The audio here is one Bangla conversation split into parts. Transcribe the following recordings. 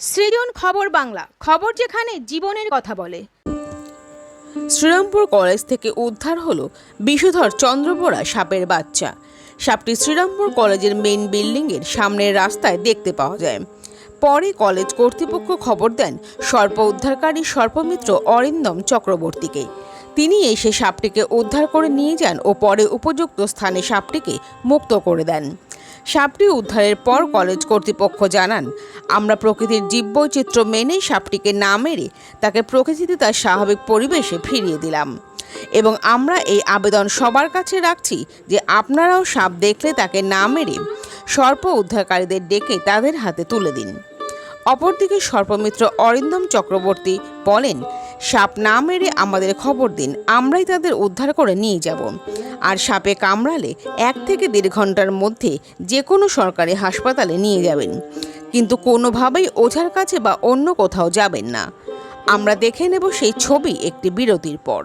সৃজন খবর বাংলা, খবর যেখানে জীবনের কথা বলে। শ্রীরামপুর কলেজ থেকে উদ্ধার হলো বিষধর চন্দ্রবোড়া সাপের বাচ্চা। সাপটি শ্রীরামপুর কলেজের মেইন বিল্ডিংয়ের সামনের রাস্তায় দেখতে পাওয়া যায়। পরে কলেজ কর্তৃপক্ষ খবর দেন সর্প উদ্ধারকারী সর্পমিত্র অরিন্দম চক্রবর্তীকে। তিনি এসে সাপটিকে উদ্ধার করে নিয়ে যান ও পরে উপযুক্ত স্থানে সাপটিকে মুক্ত করে দেন। সাপটি উদ্ধারের পর কলেজ কর্তৃপক্ষ জানান, আমরা প্রকৃতির জীববৈচিত্র্য মেনে সাপটিকে না মেরে তাকে প্রকৃতিতে তার স্বাভাবিক পরিবেশে ফিরিয়ে দিলাম। এবং আমরা এই আবেদন সবার কাছে রাখছি যে আপনারাও সাপ দেখলে তাকে না মেরে সর্প উদ্ধারকারীদের ডেকে তাদের হাতে তুলে দিন। অপরদিকে সর্পমিত্র অরিন্দম চক্রবর্তী বলেন সাপ না মেরে আমাদের খবর দিন, আমরাই তাদের উদ্ধার করে নিয়ে যাব। আর সাপে কামড়ালে এক থেকে দেড় ঘণ্টার মধ্যে যে কোনো সরকারি হাসপাতালে নিয়ে যাবেন। কিন্তু কোনোভাবেই ওঝার কাছে বা অন্য কোথাও যাবেন না। আমরা দেখে নেব সেই ছবি একটি বিরতির পর।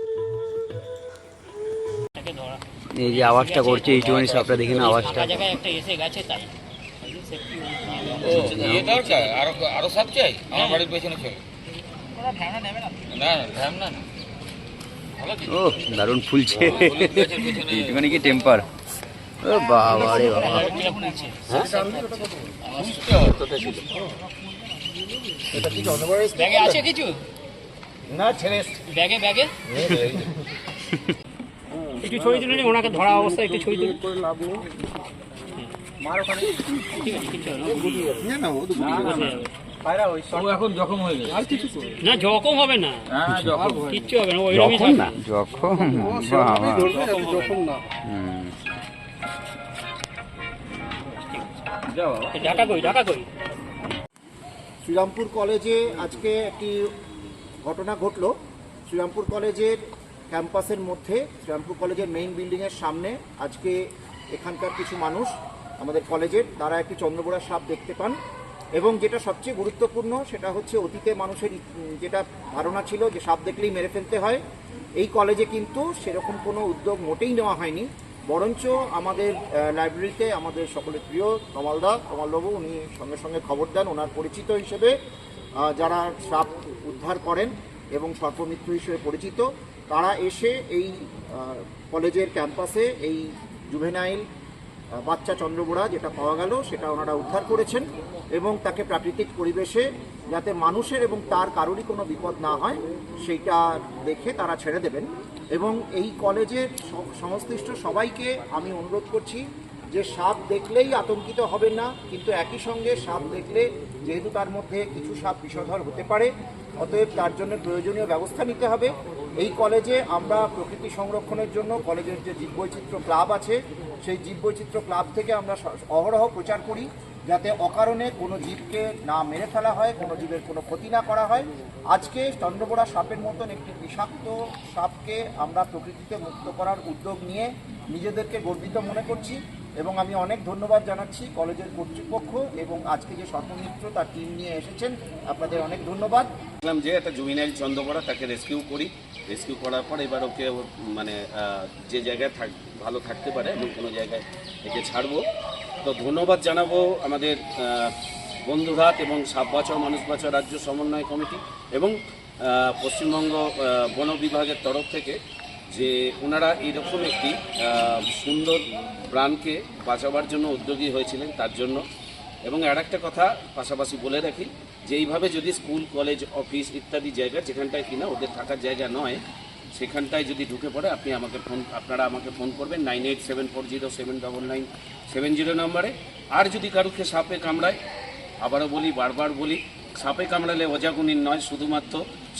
এই যে আওয়াজটা করছে এইটুখানি সাপটা দেখি না আওয়াজটা। একটা এসে গেছে তাই ও এটাও চাই আরও আরও সাপ চাই আমার বাড়ির পেছনে চলে। না না না ও দারুণ ফুলছে। এইটুখানি কি টেম্পার ও বাবা। রে বাবা ব্যাগে আছে কিছু? না ছেড়ে ব্যাগে ব্যাগে? একটু ছবি তুলে নিন, ওনাকে ধরা অবস্থায় একটু ছবি তুলে ঠিক আছে কিচ্ছু হবে না। ও এখন জখম হয়ে গেছে না জখম? হবে না হ্যাঁ কিচ্ছু হবে না ওইরকমই থাকবে যখন বাবা হুম। যাও ঢাকা কই ঢাকা কই? শ্রীরামপুর কলেজে আজকে একটি ঘটনা ঘটলো। শ্রীরামপুর কলেজের ক্যাম্পাসের মধ্যে শ্রীরামপুর কলেজের মেইন বিল্ডিংয়ের সামনে আজকে এখানকার কিছু মানুষ আমাদের কলেজের, তারা একটি চন্দ্রবোড়া সাপ দেখতে পান এবং যেটা সবচেয়ে গুরুত্বপূর্ণ সেটা হচ্ছে অতীতে মানুষের যেটা ধারণা ছিল যে সাপ দেখলেই মেরে ফেলতে হয়। এই কলেজে কিন্তু সেরকম কোনো উদ্যোগ মোটেই নেওয়া হয়নি। বরঞ্চ আমাদের লাইব্রেরিতে আমাদের সকলের প্রিয় কমলদা, কমলবাবু, উনি সঙ্গে সঙ্গে খবর দেন, ওনার পরিচিত হিসেবে যারা সাপ উদ্ধার করেন এবং সর্পমিত্র হিসেবে পরিচিত। তারা এসে এই কলেজের ক্যাম্পাসে এই জুভেনাইল বাচ্চা চন্দ্রবোড়া যেটা পাওয়া গেল, সেটা ওনারা উদ্ধার করেছেন এবং তাকে প্রাকৃতিক পরিবেশে যাতে মানুষের এবং তার কারোরই কোনো বিপদ না হয়, সেইটা দেখে তারা ছেড়ে দেবেন। এবং এই কলেজের সংশ্লিষ্ট সবাইকে আমি অনুরোধ করছি যে সাপ দেখলেই আতঙ্কিত হবে না, কিন্তু একই সঙ্গে সাপ দেখলে যেহেতু তার মধ্যে কিছু সাপ বিষধর হতে পারে, অতএব তার জন্য প্রয়োজনীয় ব্যবস্থা নিতে হবে। এই কলেজে আমরা প্রকৃতি সংরক্ষণের জন্য কলেজের যে জীববৈচিত্র্য ক্লাব আছে, সেই জীববৈচিত্র্য ক্লাব থেকে আমরা অহরহ প্রচার করি যাতে অকারণে কোনো জীবকে না মেরে ফেলা হয়, কোনো জীবের কোনো ক্ষতি না করা হয়। আজকে চন্দ্রবোড়া সাপের মতন একটি বিষাক্ত সাপকে আমরা প্রকৃতিতে মুক্ত করার উদ্যোগ নিয়ে নিজেদেরকে গর্বিত মনে করছি। এবং আমি অনেক ধন্যবাদ জানাচ্ছি কলেজের কর্তৃপক্ষ এবং আজকে যে সর্বমিত্র তার টিম নিয়ে এসেছেন আপনাদের অনেক ধন্যবাদ। দেখলাম যে একটা জুমিনাইল চন্দ্রকড়া তাকে রেস্কিউ করি। রেস্কিউ করার পর এবার ওকে মানে যে জায়গায় থাক ভালো থাকতে পারে এমন কোনো জায়গায় একে ছাড়বো। তো ধন্যবাদ জানাব আমাদের আহ, বন্ধুরাত এবং সাপ বাঁচাও মানুষ বাঁচাও রাজ্য সমন্বয় কমিটি এবং পশ্চিমবঙ্গ বন বিভাগের তরফ থেকে যে ওনারা এরকম একটি সুন্দর প্রাণকে বাঁচাবার জন্য উদ্যোগী হয়েছিলেন তার জন্য। এবং আর একটা কথা পাশাপাশি বলে রাখি, যে এইভাবে যদি স্কুল, কলেজ, অফিস ইত্যাদি জায়গা যেখানটায় কিনা ওদের থাকার জায়গা নয়, সেখানটায় যদি ঢুকে পড়ে, আপনি আমাকে ফোন, আপনারা আমাকে ফোন করবেন nine eight seven four zero seven double nine seven zero নম্বরে। আর যদি কারুকে সাপে কামড়ায়, আবারও বলি, বারবার বলি সাপে কামড়ালে ওজাগুনির নয় শুধুমাত্র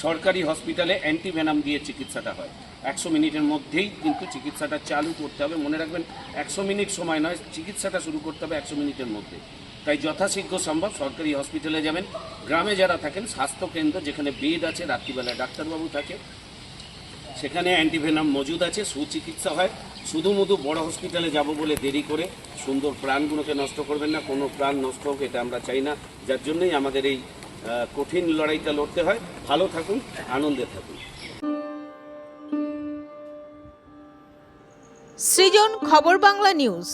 সরকারি হসপিটালে অ্যান্টিভেনাম দিয়ে চিকিৎসাটা হয়। একশো মিনিটের মধ্যেই কিন্তু চিকিৎসাটা চালু করতে হবে। মনে রাখবেন, একশো মিনিট সময় নয়, চিকিৎসাটা শুরু করতে হবে একশো মিনিটের মধ্যে। তাই যথাশীঘ্র সম্ভব সরকারি হসপিটালে যাবেন। গ্রামে যারা থাকেন, স্বাস্থ্যকেন্দ্র যেখানে বেড আছে, রাত্রিবেলায় ডাক্তারবাবু থাকে, সেখানে অ্যান্টিভেনাম মজুদ আছে, সুচিকিৎসা হয়। শুধু মধু বড় হসপিটালে যাব বলে দেরি করে সুন্দর প্রাণগুলোকে নষ্ট করবেন না। কোনো প্রাণ নষ্ট হোক, এটা আমরা চাই না। যার জন্যই আমাদের এই কঠিন লড়াইটা লড়তে হয়। ভালো থাকুন আনন্দে থাকুন। সৃজন খবর বাংলা নিউজ।